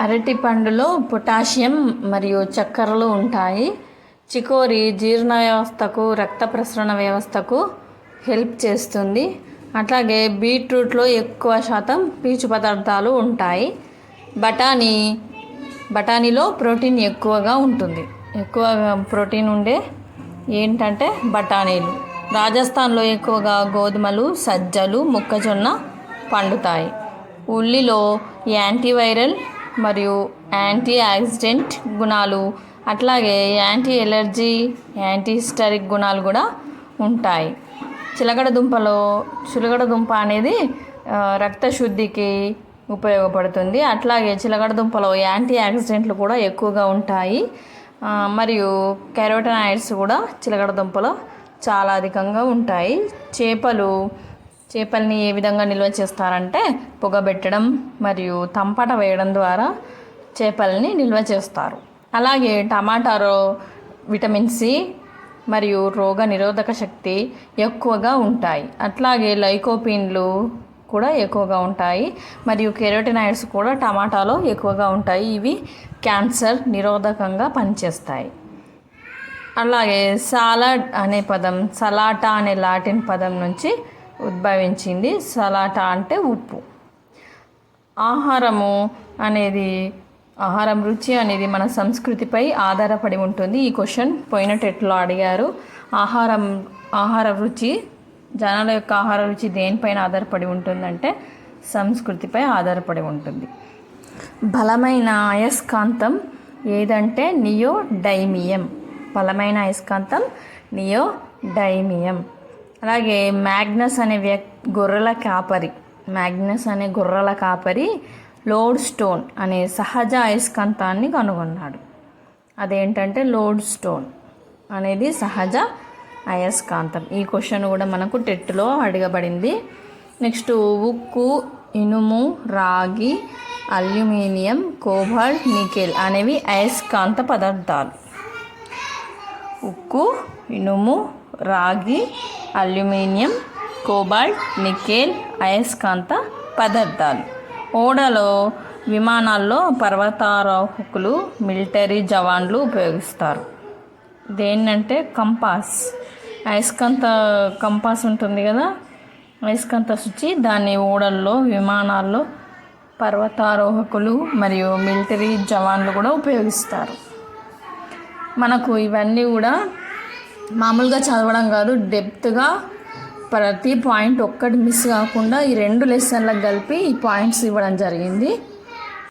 అరటి పండులో పొటాషియం మరియు చక్కెరలు ఉంటాయి. చికోరి జీర్ణ వ్యవస్థకు రక్త ప్రసరణ వ్యవస్థకు హెల్ప్ చేస్తుంది. అట్లాగే బీట్రూట్లో ఎక్కువ శాతం పీచు పదార్థాలు ఉంటాయి. బఠానీ బఠానీలో ప్రోటీన్ ఎక్కువగా ఉంటుంది. ఎక్కువగా ప్రోటీన్ ఉండే ఏంటంటే బఠానీలు. రాజస్థాన్లో ఎక్కువగా గోధుమలు సజ్జలు మొక్కజొన్న పండుతాయి. ఉల్లిలో యాంటీవైరల్ మరియు యాంటీ యాక్సిడెంట్ గుణాలు. అట్లాగే యాంటీ ఎలర్జీ యాంటీ హిస్టరిక్ గుణాలు కూడా ఉంటాయి. చిలకడ దుంపలో చిలకడ దుంప అనేది రక్త శుద్ధికి ఉపయోగపడుతుంది. అట్లాగే చిలకడ దుంపలో యాంటీ ఆక్సిడెంట్లు కూడా ఎక్కువగా ఉంటాయి. మరియు కెరోటనాయిడ్స్ కూడా చిలకడ దుంపలో చాలా అధికంగా ఉంటాయి. చేపలు చేపల్ని ఏ విధంగా నిల్వ చేస్తారంటే పొగబెట్టడం మరియు తంపట వేయడం ద్వారా చేపల్ని నిల్వ చేస్తారు. అలాగే టమాటాలో విటమిన్ సి మరియు రోగ నిరోధక శక్తి ఎక్కువగా ఉంటాయి. అట్లాగే లైకోపిన్లు కూడా ఎక్కువగా ఉంటాయి మరియు కెరోటినాయిడ్స్ కూడా టమాటాలో ఎక్కువగా ఉంటాయి. ఇవి క్యాన్సర్ నిరోధకంగా పనిచేస్తాయి. అలాగే సాలడ్ అనే పదం సలాటా అనే లాటిన్ పదం నుంచి ఉద్భవించింది. సలాటా అంటే ఉప్పు. ఆహారము అనేది ఆహారం రుచి అనేది మన సంస్కృతిపై ఆధారపడి ఉంటుంది. ఈ క్వశ్చన్ పోయిన టెట్లో అడిగారు. ఆహారం ఆహార రుచి జనాల యొక్క ఆహార రుచి దేనిపైన ఆధారపడి ఉంటుందంటే సంస్కృతిపై ఆధారపడి ఉంటుంది. బలమైన అయస్కాంతం ఏదంటే నియో డైమియం బలమైన అయస్కాంతం నియో డైమియం అలాగే మ్యాగ్నస్ అనే వ్యక్ గొర్రెల కాపరి. మ్యాగ్నస్ అనే గొర్రెల కాపరి లోడ్ స్టోన్ అనే సహజ అయస్కాంతాన్ని కనుగొన్నాడు. అదేంటంటే లోడ్ స్టోన్ అనేది సహజ అయస్కాంతం. ఈ క్వశ్చన్ కూడా మనకు టెట్లో అడగబడింది. నెక్స్ట్ ఉక్కు ఇనుము రాగి అల్యూమినియం కోబాల్ట్ నికెల్ అనేవి అయస్కాంత పదార్థాలు. ఉక్కు ఇనుము రాగి అల్యూమినియం కోబాల్ట్ నికెల్ అయస్కాంత పదార్థాలు. ఓడలో విమానాల్లో పర్వతారోహకులు మిలిటరీ జవాన్లు ఉపయోగిస్తారు. దేన్నంటే కంపాస్. అయస్కాంత కంపాస్ ఉంటుంది కదా? అయస్కాంత శుచి దాన్ని ఓడల్లో విమానాల్లో పర్వతారోహకులు మరియు మిలిటరీ జవాన్లు కూడా ఉపయోగిస్తారు. మనకు ఇవన్నీ కూడా మామూలుగా చదవడం కాదు డెప్త్గా ప్రతి పాయింట్ ఒక్కటి మిస్ కాకుండా ఈ రెండు లెసన్లకు కలిపి ఈ పాయింట్స్ ఇవ్వడం జరిగింది.